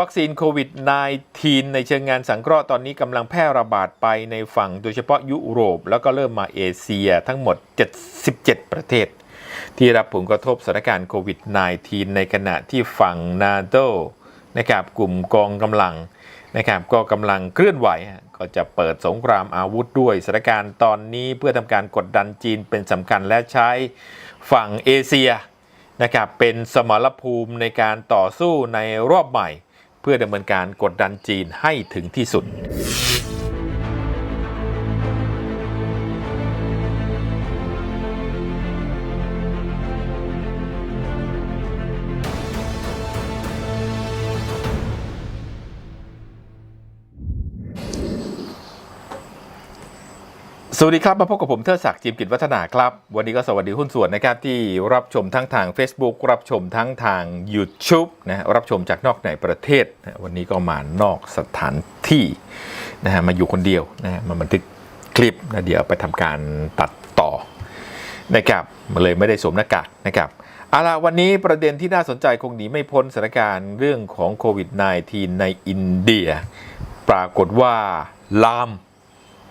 วัคซีนโควิด -19 ในเชิงงานสังเคราะห์ตอนนี้กำลังแพร่ระบาดไปในฝั่งโดยเฉพาะยุโรป แล้วก็เริ่มมาเอเชียทั้งหมด 77 ประเทศ ที่รับผลกระทบสถานการณ์โควิด -19 ในขณะที่ฝั่งนาโตนะครับกลุ่มกองกำลังนะครับก็กำลังเคลื่อนไหว ก็จะเปิดสงครามอาวุธด้วยสถานการณ์ตอนนี้เพื่อทำการกดดันจีนเป็นสำคัญและใช้ฝั่งเอเชียนะครับเป็นสมรภูมิในการต่อสู้ในรอบใหม่ พื่อดำเนินการกดดันจีนให้ถึงที่สุด สวัสดีครับ มาพบกับผมเทิดศักดิ์จิมกิจวัฒนาครับ วันนี้ก็สวัสดีหุ้นส่วนนะครับ ที่รับชมทั้งทาง Facebook รับชมทั้งทาง YouTube นะรับชมจากนอกในประเทศนะวันนี้ก็มานอกสถานที่นะฮะมาอยู่คนเดียวนะฮะมาบันทึกคลิปนะเดี๋ยวไปทำการตัดต่อนะครับมาเลยไม่ได้สวมหน้ากากนะครับเอาละวันนี้ประเด็นที่น่าสนใจคงหนีไม่พ้นสถานการณ์เรื่องของโควิด -19 ในอินเดีย ปรากฏว่าลาม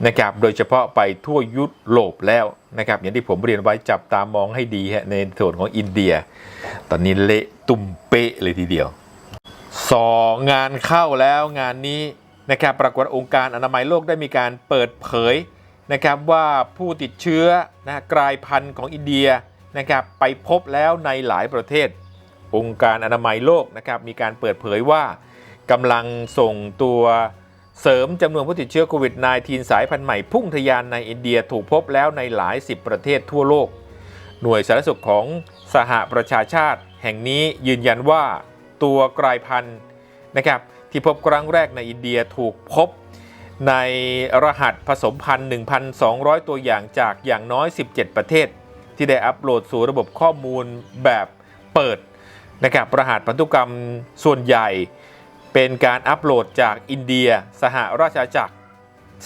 นะครับโดยเฉพาะไปทั่วยุโรปแล้วนะครับอย่างที่ผมเรียนไว้จับตามองให้ดีฮะในส่วนของอินเดีย ตอนนี้เละตุ่มเป๊ะเลยทีเดียวสองงานเข้าแล้วงานนี้นะครับปรากฏว่าองค์การอนามัยโลกได้มีการเปิดเผยนะครับว่าผู้ติดเชื้อนะกลายพันธุ์ของอินเดียนะครับไปพบแล้วในหลายประเทศ องค์การอนามัยโลกนะครับมีการเปิดเผยว่ากำลังส่งตัว เสริมจำนวนผู้ติดเชื้อโควิด -19 สายพันธุ์ใหม่พุ่งทะยานในอินเดียถูกพบแล้วในหลายสิบประเทศทั่วโลก หน่วยสาธารณสุขของสหประชาชาติ แห่งนี้ยืนยันว่าตัวกลายพันธุ์นะครับที่พบครั้งแรกในอินเดียถูกพบในรหัสผสมพันธุ์ 1,200 ตัวอย่างจากอย่างน้อย 17 ประเทศ ที่ได้อัปโหลดสู่ระบบข้อมูลแบบเปิดนะครับรหัสพันธุกรรมส่วนใหญ่ เป็นการอัปโหลดจากอินเดีย สหราชอาณาจักร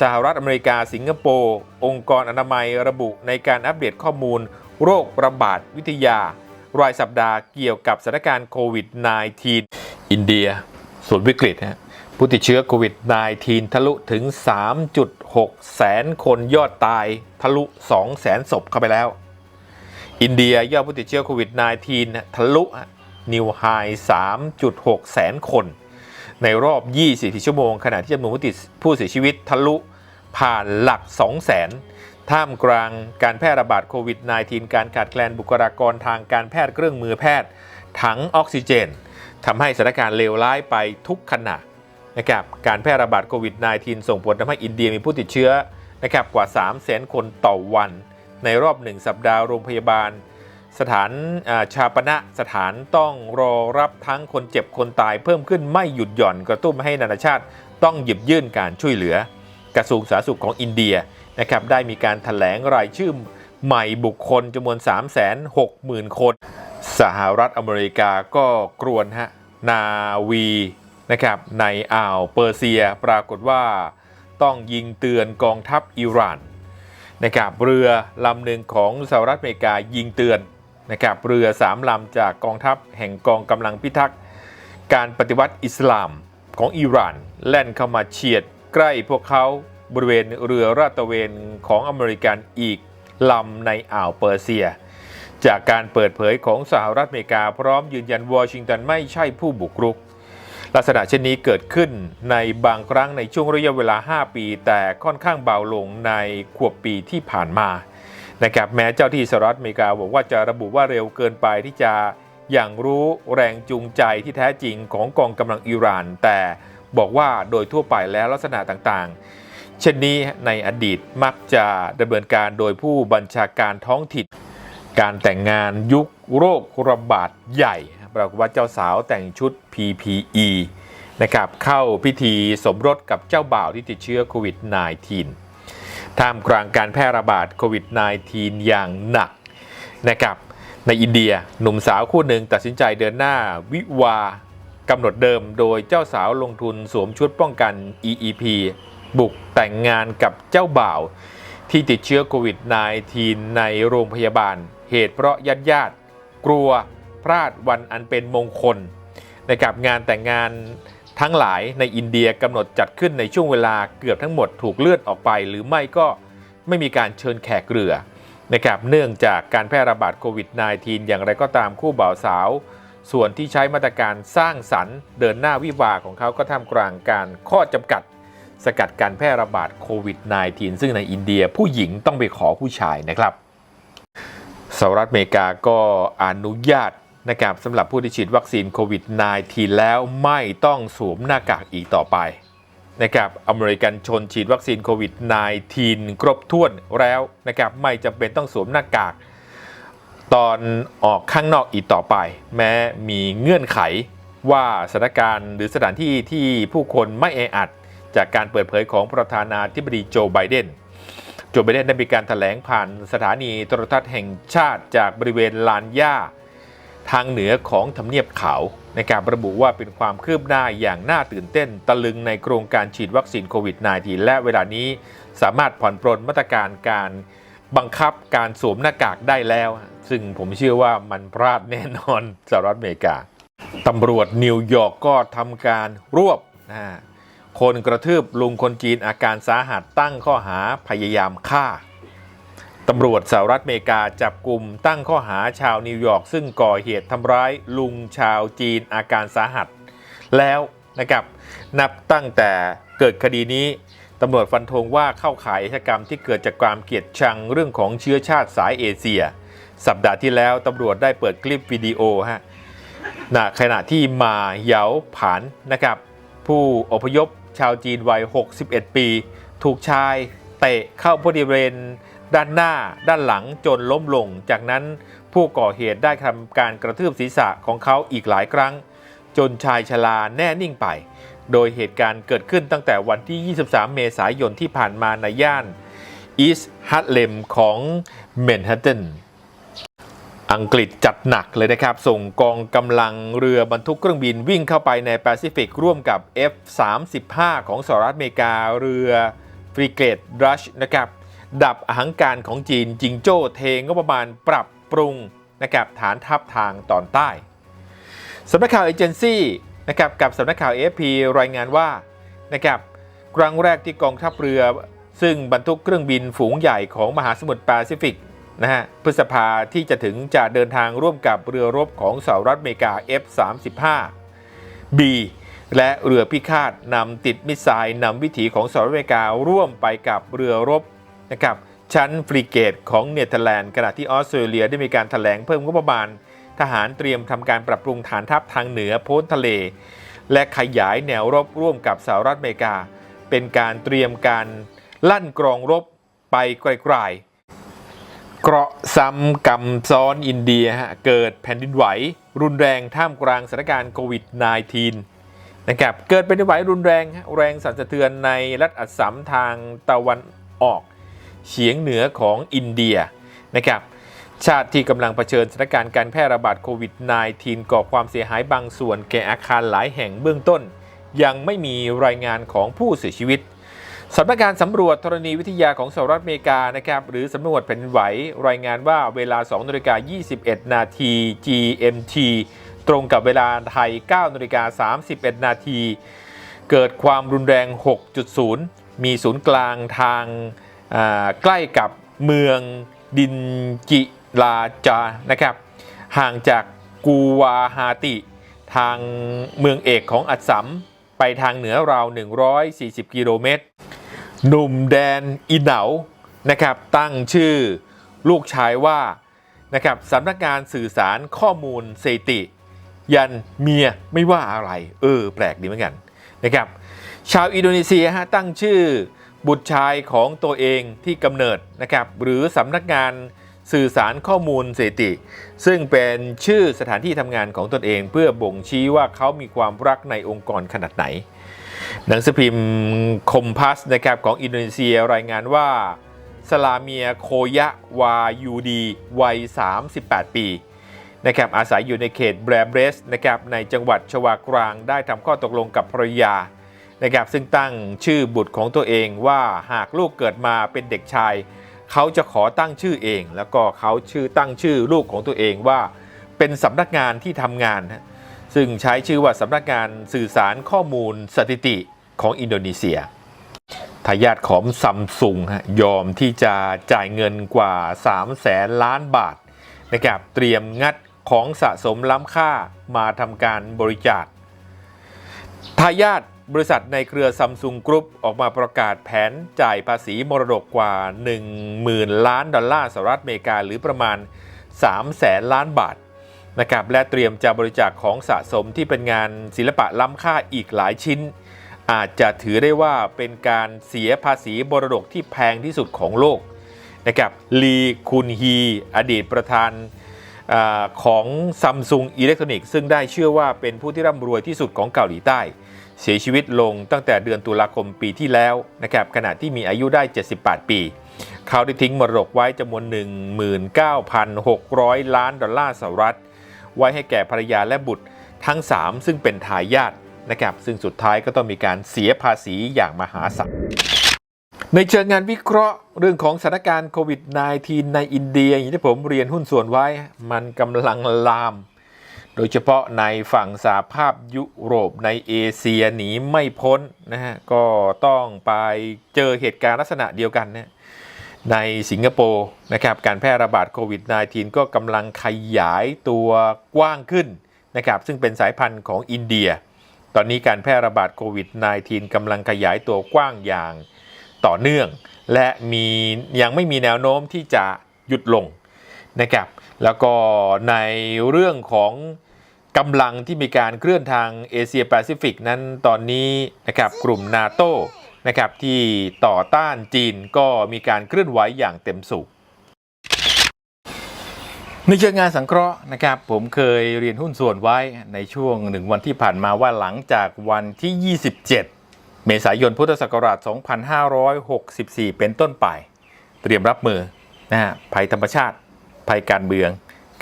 สหรัฐอเมริกา สิงคโปร์ องค์กรอนามัยระบุในการอัปเดตข้อมูล โรคระบาดวิทยา รายสัปดาห์เกี่ยวกับสถานการณ์โควิด -19 อินเดียส่วนวิกฤตฮะผู้ติดเชื้อโควิด -19 ทะลุถึง 3.6 แสนคนยอดตายทะลุ 2 แสนศพเข้าไปแล้ว อินเดียยอดผู้ติดเชื้อโควิด -19 ทะลุนิวไฮ3.6 แสนคน ในรอบ 24 ชั่วโมง ขณะที่จำนวนผู้ติดผู้เสียชีวิตทะลุผ่านหลัก2แสนท่ามกลางการแพร่ระบาดโควิด -19 การขาดแคลนบุคลากรทางการแพทย์เครื่องมือแพทย์ ถังออกซิเจนทำให้สถานการณ์เลวร้ายไปทุกขณะนะครับการแพร่ระบาดโควิด -19 ส่งผลทำให้อินเดียมีผู้ติดเชื้อนะครับกว่า 3 0 0 0 0 0 คนต่อวัน ในรอบ 1 สัปดาห์โรงพยาบาล สถานาชาปณะสถานต้องรอรับทั้งคนเจ็บคนตายเพิ่มขึ้นไม่หยุดหย่อนกระตุ้นให้นานาชาติ ต้องหยิบยื่นการช่วยเหลือกระทรวงสาธารณสุขของอินเดียนะครับได้มีการถแถลงรายชื่อใหม่บุคคลจำนวน 360,000 คน สหรัฐอเมริกาก็กรวนฮะนาวีนะครับในอ่าวเปอร์เซียปรากฏว่าต้องยิงเตือนกองทัพอิหร่านนะครับเรือลำหนึ่งของสหรัฐอเมริกายิงเตือน นะครับเรือสามลำจากกองทัพแห่งกองกำลังพิทักษ์การปฏิวัติอิสลามของอิหร่าน แล่นเข้ามาเฉียดใกล้พวกเขาบริเวณเรือราตะเวนของอเมริกันอีกลำในอ่าวเปอร์เซีย จากการเปิดเผยของสหรัฐอเมริกาพร้อมยืนยันวอชิงตันไม่ใช่ผู้บุกรุก ลักษณะเช่นนี้เกิดขึ้นในบางครั้งในช่วงระยะเวลา 5 ปี แต่ค่อนข้างเบาลงในขวบปีที่ผ่านมา นะครับแม้เจ้าที่สหรัฐอเมริกาบอกว่าจะระบุว่าเร็วเกินไปที่จะอย่างรู้แรงจูงใจที่แท้จริงของกองกำลังอิหร่าน แต่บอกว่าโดยทั่วไปแล้วลักษณะต่างๆ เช่นนี้ในอดีตมักจะดำเนินการโดยผู้บัญชาการท้องถิ่นการแต่งงานยุคโรคระบาดใหญ่ปรากฏว่าเจ้าสาวแต่งชุด PPE นะครับเข้าพิธีสมรสกับเจ้าบ่าวที่ติดเชื้อโควิด -19 ท่ามกลางการแพร่ระบาดโควิด -19 อย่างหนักนะครับในอินเดียหนุ่มสาวคู่หนึ่งตัดสินใจเดินหน้าวิวากำหนดเดิมโดยเจ้าสาวลงทุนสวมชุดป้องกัน EEP บุกแต่งงานกับเจ้าบ่าว ที่ติดเชื้อโควิด -19 ในโรงพยาบาล เหตุเพราะญาติญาติๆกลัวพลาดวันอันเป็นมงคลนะครับงานแต่งงาน ทั้งหลายในอินเดียกำหนดจัดขึ้นในช่วงเวลาเกือบทั้งหมดถูกเลื่อนออกไป หรือไม่ก็ไม่มีการเชิญแขกเรือนะครับเนื่องจากการแพร่ระบาดโควิด -19 อย่างไรก็ตามคู่บ่าวสาว ส่วนที่ใช้มาตรการสร้างสรรค์ เดินหน้าวิวาของเขาก็ท่ามกลางการข้อจำกัด สกัดการแพร่ระบาดโควิด -19 ซึ่งในอินเดียผู้หญิงต้องไปขอผู้ชายนะครับสหรัฐอเมริกาก็อนุญาต นะครับสำหรับผู้ที่ฉีดวัคซีนโควิด -19 แล้วไม่ต้องสวมหน้ากากอีกต่อไปนะครับอเมริกันชนฉีดวัคซีนโควิด -19 ครบถ้วนแล้วนะครับไม่จำเป็นต้องสวมหน้ากาก ตอนออกข้างนอกอีกต่อไป แม้มีเงื่อนไขว่าสถานการณ์หรือสถานที่ที่ผู้คนไม่แออัด จากการเปิดเผยของประธานาธิบดีโจไบเดนโจไบเดนได้มีการถแถลงผ่านสถานีโทรทัศน์แห่งชาติจากบริเวณลานหญ้า ทางเหนือของทำเนียบขาวในการระบุว่าเป็นความคืบหน้าอย่างน่าตื่นเต้นตะลึงในโครงการฉีดวัคซีนโควิด -19 และเวลานี้สามารถผ่อนปรนมาตรการการบังคับการสวมหน้ากากได้แล้ว ซึ่งผมเชื่อว่ามันพลาดแน่นอนสหรัฐอเมริกาตำรวจนิวยอร์กก็ทำการรวบนะคนกระทืบลุงคนจีนอาการสาหัสตั้งข้อหาพยายามฆ่า ตำรวจสหรัฐอเมริกาจับกลุ่มตั้งข้อหาชาวนิวยอร์กซึ่งก่อเหตุทำร้ายลุงชาวจีนอาการสาหัส แล้วนะครับนับตั้งแต่เกิดคดีนี้ตำรวจฟันธงว่าเข้าข่ายอาชญากรรมที่เกิดจากความเกลียดชังเรื่องของเชื้อชาติสายเอเชีย สัปดาห์ที่แล้วตำรวจได้เปิดคลิปวิดีโอฮะณขณะที่มาเหยาผานนะครับ ผู้อพยพชาวจีนวัย 61 ปี ถูกชาย เตะเข้าบริเวณด้านหน้าด้านหลังจนล้มลง จากนั้นผู้ก่อเหตุได้ทำการกระทืบศีรษะของเขาอีกหลายครั้ง จนชายชราแน่นิ่งไป โดยเหตุการณ์เกิดขึ้นตั้งแต่วันที่ 23 เมษายนที่ผ่านมาในย่านอีสต์ฮัตเลมของแมนฮัตตันอังกฤษจัดหนักเลยนะครับ ส่งกองกำลังเรือบรรทุกเครื่องบินวิ่งเข้าไปในแปซิฟิกร่วมกับ F-35 ของสหรัฐอเมริกาเรือ ฟริเกตรัชนะครับ ดับอหังการของจีนจิงโจ้เทงบประมาณปรับปรุงนะครับฐานทัพทางตอนใต้สำนักข่าวเอเจนซี่นะครับกับสำนักข่าว AFP รายงานว่านะครับครั้งแรกที่กองทัพเรือ ซึ่งบรรทุกเครื่องบินฝูงใหญ่ของมหาสมุทรแปซิฟิกนะฮะพฤษภาที่จะถึงจะเดินทางร่วมกับเรือรบของสหรัฐอเมริกา F-35 B และเรือพิฆาตนำติดมิสไซล์นำวิถีของสหรัฐอเมริการ่วมไปกับเรือรบนะครับชั้นฟริเกตของเนเธอร์แลนด์ขณะที่ออสเตรเลียได้มีการถแถลงเพิ่มงบประมาณ ทหารเตรียมทำการปรับปรุงฐานทัพทางเหนือพ้นทะเล และขยายแนวรบร่วมกับสหรัฐอเมริกา เป็นการเตรียมการลั่นกรองรบไปไกลๆเกราะซ้ำกำซ้อนอินเดียเกิดแผ่นดินไหว รุนแรงท่ามกลางสถานการณ์โควิด -19 นะครับเกิดแผ่นไหวรุนแรงแรงสั่นสะเทือนในรัฐอัสสัมทางตะวันออกเฉียงเหนือของอินเดียนะครับชาติที่กำลังเผชิญสถานการณ์การแพร่ระบาดโควิด -19 ก่อความเสียหายบางส่วนแก่อาคารหลายแห่งเบื้องต้น ยังไม่มีรายงานของผู้เสียชีวิตสำนักงานสำรวจธรณีวิทยาของสหรัฐอเมริกานะครับหรือสำรวจแผ่นดินไหวรายงานว่าเวลา2นาฬิกา21 นาที GMT ตรงกับเวลาไทย9นาฬิกา31 นาที เกิดความรุนแรง 6.0 มีศูนย์กลางทางใกล้กับเมืองดินจิลาจานะครับ ห่างจากกูวาฮาติ ทางเมืองเอกของอัสสัมไปทางเหนือราว 140 กิโลเมตร หนุ่มแดนอินเหนานะครับ ตั้งชื่อลูกชายว่านะครับสำนักงานสื่อสารข้อมูลเซติ ยันเมียไม่ว่าอะไร เออ แปลกดีเหมือนกันนะครับ ชาวอินโดนีเซียฮะตั้งชื่อบุตรชายของตัวเองที่กำเนิดนะครับ หรือสำนักงานสื่อสารข้อมูลเซติ ซึ่งเป็นชื่อสถานที่ทำงานของตนเอง เพื่อบ่งชี้ว่าเขามีความรักในองค์กรขนาดไหน หนังสือพิมพ์คมพัสนะครับของอินโดนีเซียรายงานว่าสลาเมียโคยะวายูดี วัย 38 ปี นะครับอาศัยอยู่ในเขตแบรเบรสนะครับในจังหวัดชวากรางได้ทำข้อตกลงกับภรรยานะครับซึ่งตั้งชื่อบุตรของตัวเองว่าหากลูกเกิดมาเป็นเด็กชาย เขาจะขอตั้งชื่อเอง แล้วก็เขาชื่อตั้งชื่อลูกของตัวเองว่า เป็นสำนักงานที่ทำงานนะซึ่งใช้ชื่อว่าสำนักงานสื่อสารข้อมูลสถิติของอินโดนีเซียทายาทของซัมซุงฮะยอมที่จะจ่ายเงินกว่า3แสนล้านบาทนะครับเตรียมงัด ของสะสมล้ำค่ามาทำการบริจาคทายาทบริษัทในเครือซัมซุงกรุ๊ปออกมาประกาศแผนจ่ายภาษีมรดกกว่า 10,000 ล้านดอลลาร์สหรัฐอเมริกา หรือประมาณ 3 แสนล้านบาทนะครับและเตรียมจะบริจาคของสะสมที่เป็นงานศิลปะล้ำค่าอีกหลายชิ้น อาจจะถือได้ว่าเป็นการเสียภาษีมรดกที่แพงที่สุดของโลกนะครับลีคุนฮี อดีตประธาน ของซัมซุงอิเล็กทรอนิกส์ซึ่งได้เชื่อว่าเป็นผู้ที่ร่ำรวยที่สุดของเกาหลีใต้ เสียชีวิตลงตั้งแต่เดือนตุลาคมปีที่แล้วนะครับขณะที่มีอายุได้ 78 ปี เขาได้ทิ้งมรดกไว้จำนวน 19,600 ล้านดอลลาร์สหรัฐ ไว้ให้แก่ภรรยาและบุตรทั้ง 3 ซึ่งเป็นทายาทนะครับซึ่งสุดท้ายก็ต้องมีการเสียภาษีอย่างมหาศาล ในเชิงงานวิเคราะห์เรื่องของสถานการณ์โควิด -19 ในอินเดีย อย่างที่ผมเรียนหุ้นส่วนไว้ มันกำลังลาม โดยเฉพาะในฝั่งสหภาพยุโรปในเอเชียหนีไม่พ้นนะฮะ ก็ต้องไปเจอเหตุการณ์ลักษณะเดียวกันนะในสิงคโปร์นะครับ การแพร่ระบาดโควิด -19 ก็กำลังขยายตัวกว้างขึ้นนะครับ ซึ่งเป็นสายพันธุ์ของอินเดีย ตอนนี้การแพร่ระบาดโควิด -19 กำลังขยายตัวกว้างอย่าง ต่อเนื่อง และมียังไม่มีแนวโน้มที่จะหยุดลงนะครับแล้วก็ในเรื่องของกำลังที่มีการเคลื่อนทางเอเชียแปซิฟิกนั้นตอนนี้นะครับกลุ่มนาโตนะครับที่ต่อต้านจีนก็มีการเคลื่อนไหวอย่างเต็มสูบในเชิงงานสังเคราะห์นะครับผมเคยเรียนหุ้นส่วนไว้ในช่วงหนึ่งวันที่ผ่านมาว่าหลังจากวันที่ 27 เมษายนพุทธศักราช 2564 เป็นต้นไป เตรียมรับมือนะฮะภัยธรรมชาติ ภัยการเมือง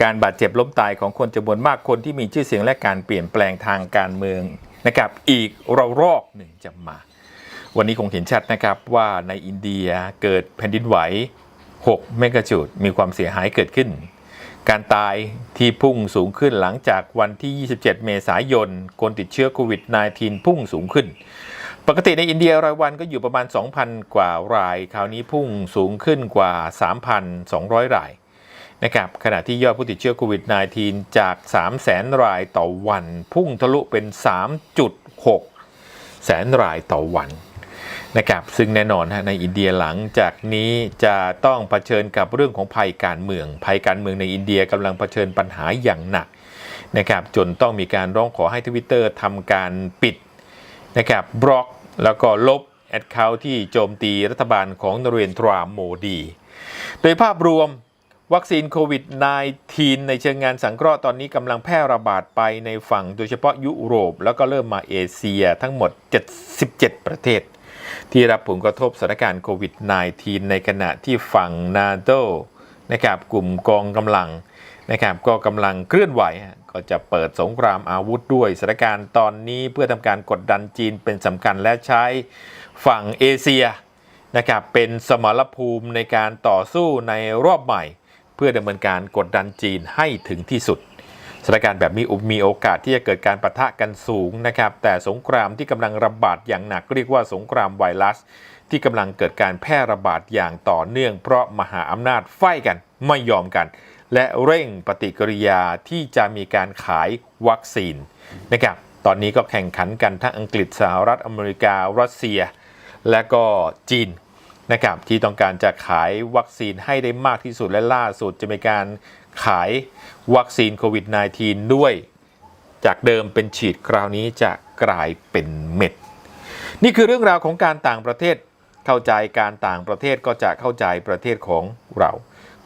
การบาดเจ็บล้มตายของคนจำนวนมากคนที่มีชื่อเสียงและการเปลี่ยนแปลงทางการเมืองนะครับอีกระรอกหนึ่งจะมา วันนี้คงเห็นชัดนะครับว่าในอินเดียเกิดแผ่นดินไหว 6 เมกะจูดมีความเสียหายเกิดขึ้น การตายที่พุ่งสูงขึ้นหลังจากวันที่ 27 เมษายนคนติดเชื้อโควิด -19 พุ่งสูงขึ้น ปกติในอินเดียรายวันก็อยู่ประมาณ 2,000 กว่าราย คราวนี้พุ่งสูงขึ้นกว่า 3,200 รายนะครับขณะที่ยอดผู้ติดเชื้อโควิด -19 จาก 300,000 รายต่อวัน พุ่งทะลุเป็น 3.6 แสนรายต่อวันนะครับซึ่งแน่นอนฮะในอินเดียหลังจากนี้จะต้องเผชิญกับเรื่องของภัยการเมือง ภัยการเมืองในอินเดียกำลังเผชิญปัญหาอย่างหนักนะครับจนต้องมีการร้องขอให้ทวิตเตอร์ทำการปิดนะครับบล็อก แล้วก็ลบแอดเคาท์ที่โจมตีรัฐบาลของนเรนทราโมดี โดยภาพรวมวัคซีนโควิด -19 ในเชิงงานสังเคราะห์ตอนนี้กำลังแพร่ระบาดไปในฝั่งโดยเฉพาะยุโรป แล้วก็เริ่มมาเอเชียทั้งหมด 77 ประเทศ ที่รับผลกระทบสถานการณ์โควิด -19 ในขณะที่ฝั่งนาโตนะครับกลุ่มกองกำลังนะครับก็กำลังเคลื่อนไหว ก็จะเปิดสงครามอาวุธด้วยสถานการณ์ตอนนี้เพื่อทำการกดดันจีนเป็นสำคัญและใช้ฝั่งเอเชียนะครับเป็นสมรภูมิในการต่อสู้ในรอบใหม่ เพื่อดำเนินการกดดันจีนให้ถึงที่สุดสถานการณ์แบบนี้มีโอกาสที่จะเกิดการปะทะกันสูงนะครับ แต่สงครามที่กำลังระบาดอย่างหนักเรียกว่าสงครามไวรัส ที่กำลังเกิดการแพร่ระบาดอย่างต่อเนื่อง เพราะมหาอำนาจไฟกันไม่ยอมกัน และเร่งปฏิกิริยาที่จะมีการขายวัคซีนนะครับตอนนี้ก็แข่งขันกันทั้งอังกฤษสหรัฐอเมริการัสเซีย และก็จีนนะครับที่ต้องการจะขายวัคซีนให้ได้มากที่สุดและล่าสุดจะมีการขายวัคซีนโควิด -19 ด้วย จากเดิมเป็นฉีดคราวนี้จะกลายเป็นเม็ด นี่คือเรื่องราวของการต่างประเทศ เข้าใจการต่างประเทศก็จะเข้าใจประเทศของเรา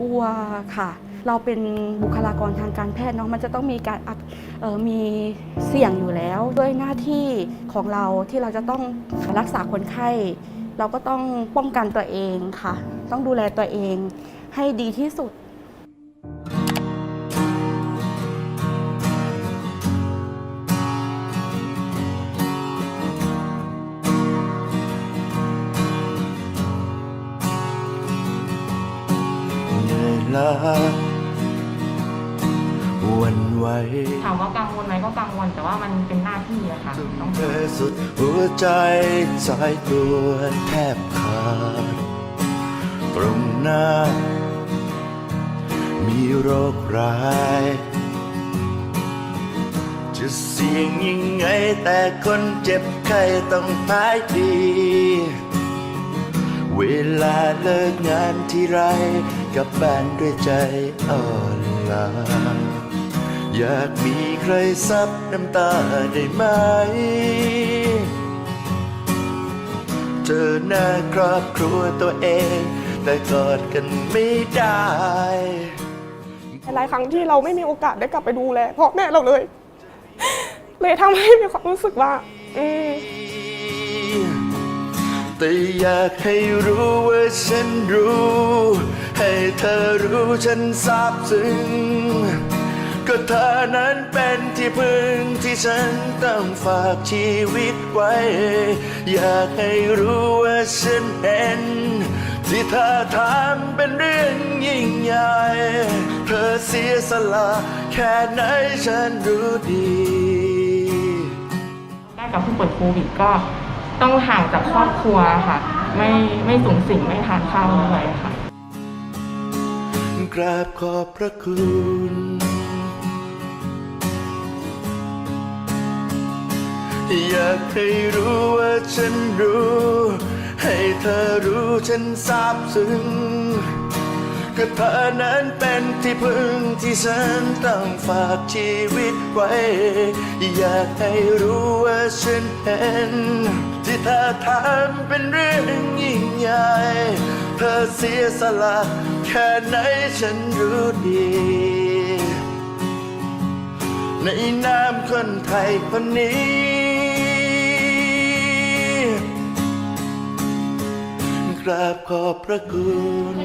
กลัวค่ะ เราเป็นบุคลากรทางการแพทย์เนาะมันจะต้องมีการออมีเสี่ยงอยู่แล้ว ด้วยหน้าที่ของเราที่เราจะต้องรักษาคนไข้ เราก็ต้องป้องกันตัวเองค่ะ ต้องดูแลตัวเองให้ดีที่สุด ล้าหวันไหวถามว่ากังวลไหมก็กังวลแต่ว่ามันเป็นหน้าที่อะค่ะต้องเธอสุดหัวใจสายตัวแทบขาดตรงหน้า มีโรคร้าย จะเสี่ยงยังไงแต่คนเจ็บไข้ต้องหายดี เวลาเลิกงานที่ไรกลับบ้านด้วยใจอ่อนล้าอยากมีใครซับน้ำตาได้ไหม เจอหน้าครอบครัวตัวเอง แต่กอดกันไม่ได้หลายครั้งที่เราไม่มีโอกาสได้กลับไปดูแลพ่อแม่เราเลย เลยทำให้มีความรู้สึกว่า อืม แต่อยากให้รู้ว่าฉันรู้ ให้เธอรู้ฉันซาบซึ้ง ก็เธอนั้นเป็นที่พึ่งที่ฉันต้องฝากชีวิตไว้ อยากให้รู้ว่าฉันเห็นที่เธอทำเป็นเรื่องยิ่งใหญ่ เธอเสียสละแค่ไหนฉันรู้ดีแรกกับผู้ป่วยโควิดก็ ต้องห่างจากครอบครัวค่ะ ไม่ไม่สูงสิงไม่ทานข้าวด้วยค่ะ กราบขอบพระคุณอยากให้รู้ว่าฉันรู้ ให้เธอรู้ฉันซาบซึ้งก็เธอนั้นเป็นที่พึ่งที่ฉันต้องฝากชีวิตไว้ อยากให้รู้ว่าฉันเห็น เธอทำเป็นเรื่องยิ่งใหญ่ เธอเสียสละแค่ไหนฉันรู้ดี ในนามคนไทยคนนี้ กราบขอบพระคุณ